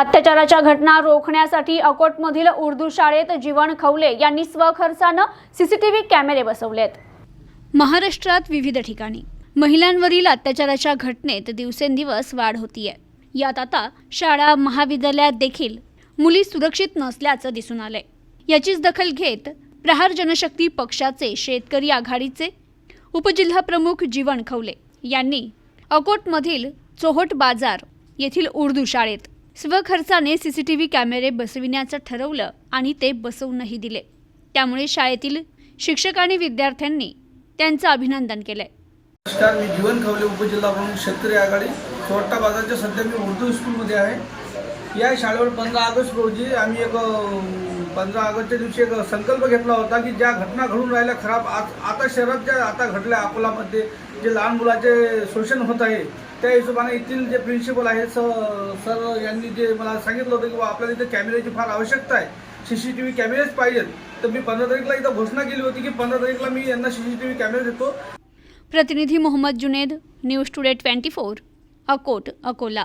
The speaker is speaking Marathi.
अत्याचाराच्या घटना रोखण्यासाठी अकोटमधील उर्दू शाळेत जीवन खवले यांनी स्वखर्चानं सीसीटीव्ही कॅमेरे बसवलेत. महाराष्ट्रात विविध ठिकाणी महिलांवरील अत्याचाराच्या घटनेत दिवसेंदिवस वाढ होतीये. यात आता शाळा महाविद्यालयात देखील मुली सुरक्षित नसल्याचं दिसून आलंय. याचीच दखल घेत प्रहार जनशक्ती पक्षाचे शेतकरी आघाडीचे उपजिल्हाप्रमुख जीवन खवले यांनी अकोटमधील चोहट बाजार येथील उर्दू शाळेत स्वखर्चाने सीसीटीव्ही कॅमेरे बसविण्याचं ठरवलं आणि ते बसवूनही दिले. त्यामुळे शाळेतील शिक्षक आणि विद्यार्थ्यांनी त्यांचं अभिनंदन केलंय. नमस्कार मी जीवन खवले उपजिल्हा प्रमुख शेतकरी आघाडी. चोरटा बाजारच्या सध्या मी उर्दू स्कूलमध्ये आहे. या शाळेवर पंधरा ऑगस्ट रोजी आम्ही एक पंधरा ऑगस्टच्या दिवशी एक संकल्प घेतला होता की ज्या घटना घडून राहिल्या खराब आता शहरात ज्या आता घडल्या अकोलामध्ये जे लहान मुलाचे शोषण होत आहे त्या हिशोबाने येथील जे प्रिन्सिपल आहेत स सर यांनी जे मला सांगितलं होतं की बा आपल्याला इथे कॅमेऱ्याची फार आवश्यकता आहे. सी सी टी व्ही कॅमेरेच पाहिजेत. तर मी पंधरा तारीखला इथं घोषणा केली होती की पंधरा तारीखला मी यांना सी सी टी व्ही कॅमेरे देतो. प्रतिनिधी Mohammed Juned news today twenty four Akot Akola.